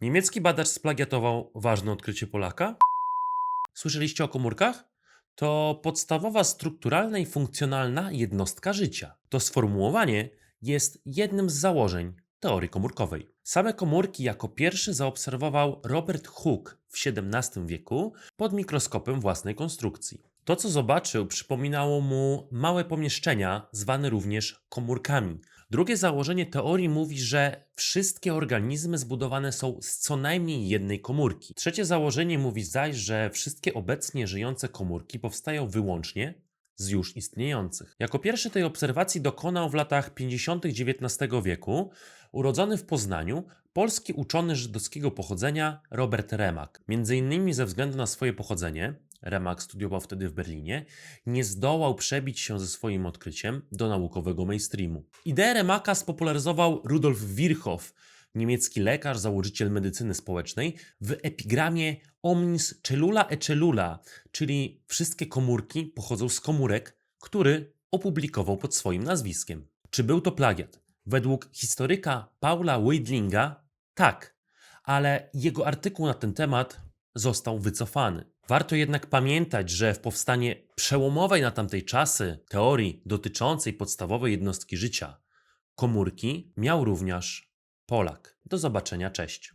Niemiecki badacz splagiatował ważne odkrycie Polaka? Słyszeliście o komórkach? To podstawowa strukturalna i funkcjonalna jednostka życia. To sformułowanie jest jednym z założeń teorii komórkowej. Same komórki jako pierwszy zaobserwował Robert Hooke w XVII wieku pod mikroskopem własnej konstrukcji. To, co zobaczył, przypominało mu małe pomieszczenia, zwane również komórkami. Drugie założenie teorii mówi, że wszystkie organizmy zbudowane są z co najmniej jednej komórki. Trzecie założenie mówi zaś, że wszystkie obecnie żyjące komórki powstają wyłącznie z już istniejących. Jako pierwszy tej obserwacji dokonał w latach 50. XIX wieku urodzony w Poznaniu polski uczony żydowskiego pochodzenia Robert Remak. Między innymi ze względu na swoje pochodzenie, Remak studiował wtedy w Berlinie, nie zdołał przebić się ze swoim odkryciem do naukowego mainstreamu. Ideę Remaka spopularyzował Rudolf Virchow, niemiecki lekarz, założyciel medycyny społecznej, w epigramie omnis cellula e cellula, czyli wszystkie komórki pochodzą z komórek, który opublikował pod swoim nazwiskiem. Czy był to plagiat? Według historyka Paula Weidlinga tak, ale jego artykuł na ten temat został wycofany. Warto jednak pamiętać, że w powstanie przełomowej na tamtej czasy teorii dotyczącej podstawowej jednostki życia komórki miał również Polak. Do zobaczenia, cześć.